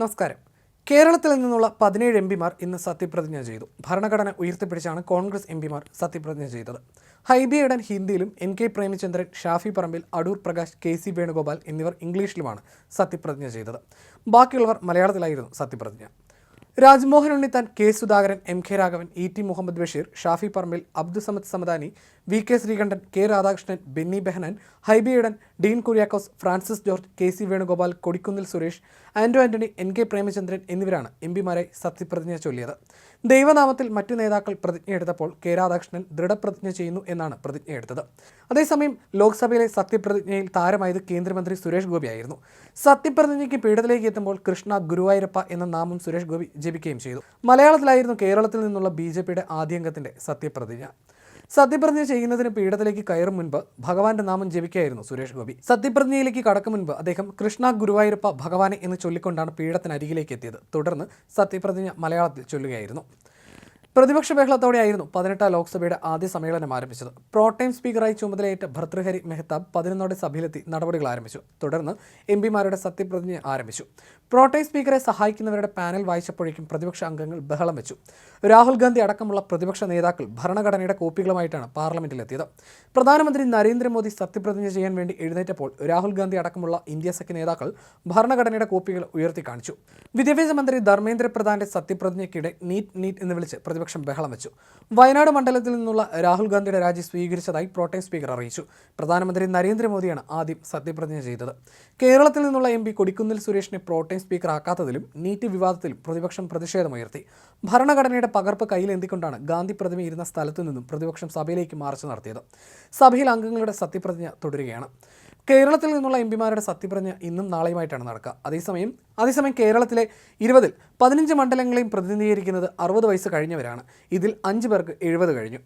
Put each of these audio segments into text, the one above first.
നമസ്കാരം. കേരളത്തിൽ നിന്നുള്ള പതിനേഴ് എം പിമാർ ഇന്ന് സത്യപ്രതിജ്ഞ ചെയ്തു. ഭരണഘടന ഉയർത്തിപ്പിടിച്ചാണ് കോൺഗ്രസ് എം പിമാർ സത്യപ്രതിജ്ഞ ചെയ്തത്. ഹൈബി ഹൈബിയടൻ ഹിന്ദിയിലും N K Premachandran Shafi Parambil Adoor Prakash K C Venugopal എന്നിവർ ഇംഗ്ലീഷിലുമാണ് സത്യപ്രതിജ്ഞ ചെയ്തത്. ബാക്കിയുള്ളവർ മലയാളത്തിലായിരുന്നു സത്യപ്രതിജ്ഞ. Rajmohan Unnithan K Sudhakaran M K Raghavan E T Muhammed Basheer Shafi Parambil Abdussamad Samadani V K Sreekandan K Radhakrishnan Benny Behanan Hibi Eden Dean Kuriakose Francis George K C Venugopal Kodikunnil Suresh Anto Antony N K Premachandran എന്നിവരാണ് എം പിമാരായി സത്യപ്രതിജ്ഞ ചൊല്ലിയത്. ദൈവനാമത്തിൽ മറ്റു നേതാക്കൾ പ്രതിജ്ഞയെടുത്തപ്പോൾ K Radhakrishnan ദൃഢപ്രതിജ്ഞ ചെയ്യുന്നു എന്നാണ് പ്രതിജ്ഞയെടുത്തത് അതേസമയം ലോക്സഭയിലെ സത്യപ്രതിജ്ഞയിൽ താരമായത് കേന്ദ്രമന്ത്രി സുരേഷ് ഗോപിയായിരുന്നു. സത്യപ്രതിജ്ഞയ്ക്ക് പീഠത്തിലേക്ക് എത്തുമ്പോൾ കൃഷ്ണ ഗുരുവായൂരപ്പ എന്ന നാമം സുരേഷ് ഗോപി ജപിക്കുകയും ചെയ്തു. മലയാളത്തിലായിരുന്നു കേരളത്തിൽ നിന്നുള്ള ബി ജെ പിയുടെ ആദ്യംഗത്തിന്റെ സത്യപ്രതിജ്ഞ. സത്യപ്രതിജ്ഞ ചെയ്യുന്നതിന് പീഠത്തിലേക്ക് കയറും മുൻപ് ഭഗവാന്റെ നാമം ജപിക്കുകയായിരുന്നു സുരേഷ് ഗോപി. സത്യപ്രതിജ്ഞയിലേക്ക് കടക്കും മുൻപ് അദ്ദേഹം കൃഷ്ണ ഗുരുവായൂരപ്പ ഭഗവാനെ എന്ന് ചൊല്ലിക്കൊണ്ടാണ് പീഠത്തിനരികിലേക്ക് എത്തിയത്. തുടർന്ന് സത്യപ്രതിജ്ഞ മലയാളത്തിൽ ചൊല്ലുകയായിരുന്നു. പ്രതിപക്ഷ ബഹളത്തോടെയായിരുന്നു പതിനെട്ടാം ലോക്സഭയുടെ ആദ്യ സമ്മേളനം ആരംഭിച്ചത്. പ്രോട്ടൈം സ്പീക്കറായി ചുമതലയേറ്റ ഭർതൃഹരി മെഹ്താബ് പതിനൊന്നോടെ സഭയിലെത്തി നടപടികൾ ആരംഭിച്ചു. തുടർന്ന് എം പിമാരുടെ സത്യപ്രതിജ്ഞ ആരംഭിച്ചു. പ്രോട്ടൈം സ്പീക്കറെ സഹായിക്കുന്നവരുടെ പാനൽ വായിച്ചപ്പോഴേക്കും പ്രതിപക്ഷ അംഗങ്ങൾ ബഹളം വെച്ചു. രാഹുൽ ഗാന്ധി അടക്കമുള്ള പ്രതിപക്ഷ നേതാക്കൾ ഭരണഘടനയുടെ കോപ്പികളുമായിട്ടാണ് പാർലമെന്റിലെത്തിയത്. പ്രധാനമന്ത്രി നരേന്ദ്രമോദി സത്യപ്രതിജ്ഞ ചെയ്യാൻ വേണ്ടി എഴുന്നേറ്റപ്പോൾ രാഹുൽ ഗാന്ധി അടക്കമുള്ള ഇന്ത്യ സഖ്യ നേതാക്കൾ ഭരണഘടനയുടെ കോപ്പികൾ ഉയർത്തി കാണിച്ചു. വിദ്യാഭ്യാസ മന്ത്രി ധർമ്മേന്ദ്ര പ്രധാന്റെ സത്യപ്രതിജ്ഞയ്ക്കിടെ നീറ്റ് നീറ്റ് എന്ന് വിളിച്ച് പ്രതിപക്ഷം ബഹളം വെച്ചു. വയനാട് മണ്ഡലത്തിൽ നിന്നുള്ള രാഹുൽ ഗാന്ധിയുടെ രാജി സ്വീകരിച്ചതായി പ്രോട്ടേം സ്പീക്കർ അറിയിച്ചു. പ്രധാനമന്ത്രി നരേന്ദ്രമോദിയാണ് ആദ്യം സത്യപ്രതിജ്ഞ ചെയ്തത്. കേരളത്തിൽ നിന്നുള്ള എം പി കൊടിക്കുന്നിൽ സുരേഷിനെ പ്രോട്ടേം സ്പീക്കർ ആക്കാത്തതിലും നീറ്റ് വിവാദത്തിൽ പ്രതിപക്ഷം പ്രതിഷേധമുയർത്തി. ഭരണഘടനയുടെ പകർപ്പ് കയ്യിലെന്തിക്കൊണ്ടാണ് ഗാന്ധി പ്രതിമ ഇരുന്ന സ്ഥലത്തു നിന്നും പ്രതിപക്ഷം സഭയിലേക്ക് മാർച്ച് നടത്തിയത്? സഭയിൽ അംഗങ്ങളുടെ സത്യപ്രതിജ്ഞ തുടരുകയാണ്. കേരളത്തിൽ നിന്നുള്ള എം പിമാരുടെ സത്യപ്രതിജ്ഞ ഇന്നും നാളെയുമായിട്ടാണ് നടക്കുക. അതേസമയം അതേസമയം കേരളത്തിലെ ഇരുപതിൽ പതിനഞ്ച് മണ്ഡലങ്ങളെയും പ്രതിനിധീകരിക്കുന്നത് അറുപത് വയസ്സ് കഴിഞ്ഞവരാണ്. ഇതിൽ അഞ്ച് പേർക്ക് എഴുപത് കഴിഞ്ഞു.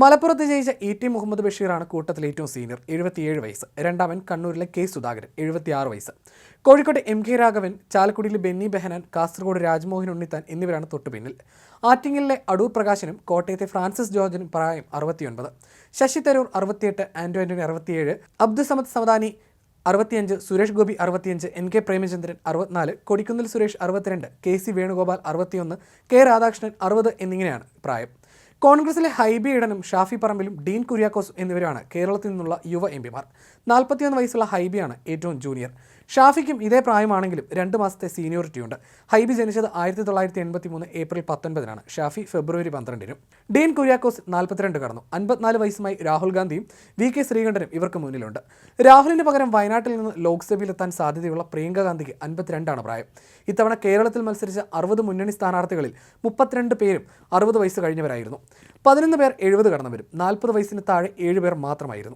മലപ്പുറത്ത് ജയിച്ച ഇ ടി മുഹമ്മദ് ബഷീറാണ് കൂട്ടത്തിലെ ഏറ്റവും സീനിയർ എഴുപത്തിയേഴ് വയസ്സ്. രണ്ടാമൻ കണ്ണൂരിലെ കെ സുധാകരൻ എഴുപത്തിയാറ് വയസ്സ്. കോഴിക്കോട്ടെ എം കെ രാഘവൻ ചാലക്കുടിയിലെ ബെന്നി ബെഹനാൻ കാസർഗോഡ് രാജ്മോഹൻ ഉണ്ണിത്താൻ എന്നിവരാണ് തൊട്ടുപിന്നിൽ ആറ്റിങ്ങലിലെ അടൂർ പ്രകാശനും കോട്ടയത്തെ ഫ്രാൻസിസ് ജോർജിനും പ്രായം അറുപത്തിയൊൻപത്. ശശി തരൂർ അറുപത്തിയെട്ട് ആൻഡോ ആന്റണി അറുപത്തിയേഴ് അബ്ദുസമദ് സമദാനി അറുപത്തിയഞ്ച് സുരേഷ് ഗോപി അറുപത്തിയഞ്ച് എൻ കെ പ്രേമചന്ദ്രൻ അറുപത്തിനാല് കൊടിക്കുന്നിൽ സുരേഷ് അറുപത്തിരണ്ട് കെ സി വേണുഗോപാൽ അറുപത്തിയൊന്ന് കെ രാധാകൃഷ്ണൻ അറുപത് എന്നിങ്ങനെയാണ് പ്രായം. കോൺഗ്രസിലെ ഹൈബി ഇടനും ഷാഫി പറമ്പിലും ഡീൻ കുര്യാക്കോസ് എന്നിവരാണ് കേരളത്തിൽ നിന്നുള്ള യുവ എം പിമാർ. നാൽപ്പത്തിയൊന്ന് വയസ്സുള്ള ഹൈബിയാണ് ഏറ്റവും ജൂനിയർ. ഷാഫിക്കും ഇതേ പ്രായമാണെങ്കിലും രണ്ട് മാസത്തെ സീനിയോറിറ്റിയുണ്ട് ഹൈബി ജനിച്ചത് ആയിരത്തി തൊള്ളായിരത്തി എൺപത്തി മൂന്ന് ഏപ്രിൽ പത്തൊൻപതിനാണ്. ഷാഫി ഫെബ്രുവരി പന്ത്രണ്ടിനും. ഡീൻ കുര്യാക്കോസ് നാൽപ്പത്തിരണ്ട് കടന്നു. അൻപത്തിനാല് വയസ്സുമായി രാഹുൽ ഗാന്ധിയും വി കെ ശ്രീകണ്ഠനും ഇവർക്ക് മുന്നിലുണ്ട്. രാഹുലിന് പകരം വയനാട്ടിൽ നിന്ന് ലോക്സഭയിലെത്താൻ സാധ്യതയുള്ള പ്രിയങ്ക ഗാന്ധിക്ക് അൻപത്തിരണ്ടാണ് പ്രായം. ഇത്തവണ കേരളത്തിൽ മത്സരിച്ച അറുപത് മുന്നണി സ്ഥാനാർത്ഥികളിൽ മുപ്പത്തിരണ്ട് പേരും അറുപത് വയസ്സ് കഴിഞ്ഞവരായിരുന്നു. പതിനൊന്ന് പേർ എഴുപത് കടന്നവരും നാൽപ്പത് വയസ്സിന് താഴെ ഏഴ് പേർ മാത്രമായിരുന്നു.